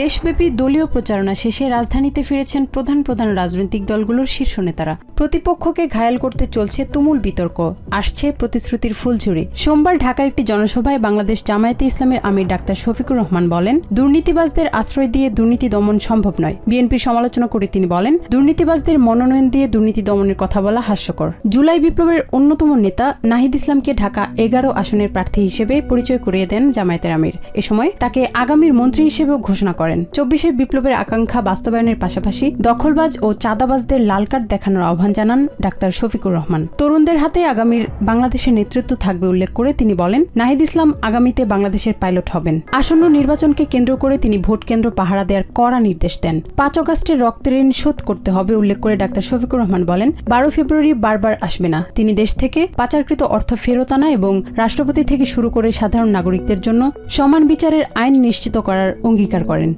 দেশব্যাপী দলীয় প্রচারণা শেষে রাজধানীতে ফিরেছেন প্রধান প্রধান রাজনৈতিক দলগুলোর শীর্ষ নেতারা। প্রতিপক্ষকে ঘায়াল করতে চলছে তুমুল বিতর্ক। আসছে প্রতিশ্রুতির ফুলঝুরি। সোমবার ঢাকার একটি জনসভায় বাংলাদেশ জামায়াতে ইসলামের আমির ডাক্তার শফিকুর রহমান বলেন, দুর্নীতিবাজদের আশ্রয় দিয়ে দুর্নীতি দমন সম্ভব নয়। বিএনপির সমালোচনা করে তিনি বলেন, দুর্নীতিবাজদের মনোনয়ন দিয়ে দুর্নীতি দমনের কথা বলা হাস্যকর। জুলাই বিপ্লবের অন্যতম নেতা নাহিদ ইসলামকে ঢাকা এগারো আসনের প্রার্থী হিসেবে পরিচয় করিয়ে দেন জামায়াতের আমির। এ সময় তাকে আগামীর মন্ত্রী হিসেবেও ঘোষণা করেন। চব্বিশের বিপ্লবের আকাঙ্ক্ষা বাস্তবায়নের পাশাপাশি দখলবাজ ও চাঁদাবাজদের লাল কার্ড দেখানোর আহ্বান জানান ডাক্তার শফিকুর রহমান। তরুণদের হাতে আগামীর বাংলাদেশের নেতৃত্ব থাকবে উল্লেখ করে তিনি বলেন, নাহিদ ইসলাম আগামীতে বাংলাদেশের পাইলট হবেন। আসন্ন নির্বাচনকে কেন্দ্র করে তিনি ভোট কেন্দ্র পাহারা দেওয়ার কড়া নির্দেশ দেন। পাঁচ অগাস্টের রক্তের ঋণ শোধ করতে হবে উল্লেখ করে ডাক্তার শফিকুর রহমান বলেন, বারো ফেব্রুয়ারি বারবার আসবে না। তিনি দেশ থেকে পাচারকৃত অর্থ ফেরত আনা এবং রাষ্ট্রপতি থেকে শুরু করে সাধারণ নাগরিকদের জন্য সমান বিচারের আইন নিশ্চিত করার অঙ্গীকার করেন।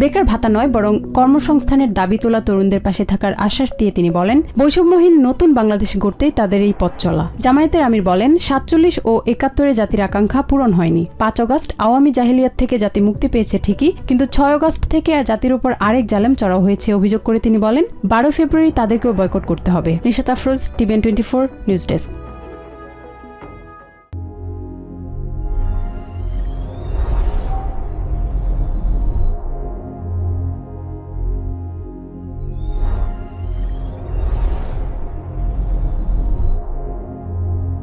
বেকার ভাতা নয়, বরং কর্মসংস্থানের দাবি তোলা তরুণদের পাশে থাকার আশ্বাস দিয়ে তিনি বলেন, বৈষম্যহীন নতুন বাংলাদেশ গড়তেই তাদের এই পথ চলা। জামায়াতের আমির বলেন, সাতচল্লিশ ও একাত্তরে জাতির আকাঙ্ক্ষা পূরণ হয়নি। পাঁচ অগস্ট আওয়ামী জাহিলিয়াত থেকে জাতি মুক্তি পেয়েছে ঠিকই, কিন্তু ছয় অগস্ট থেকে জাতির উপর আরেক জালেম চড়াও হয়েছে, অভিযোগ করে তিনি বলেন, বারো ফেব্রুয়ারি তাদেরকেও বয়কট করতে হবে। নিশাত আফরোজ টিভেন টোয়েন্টি ফোর নিউজ ডেস্ক।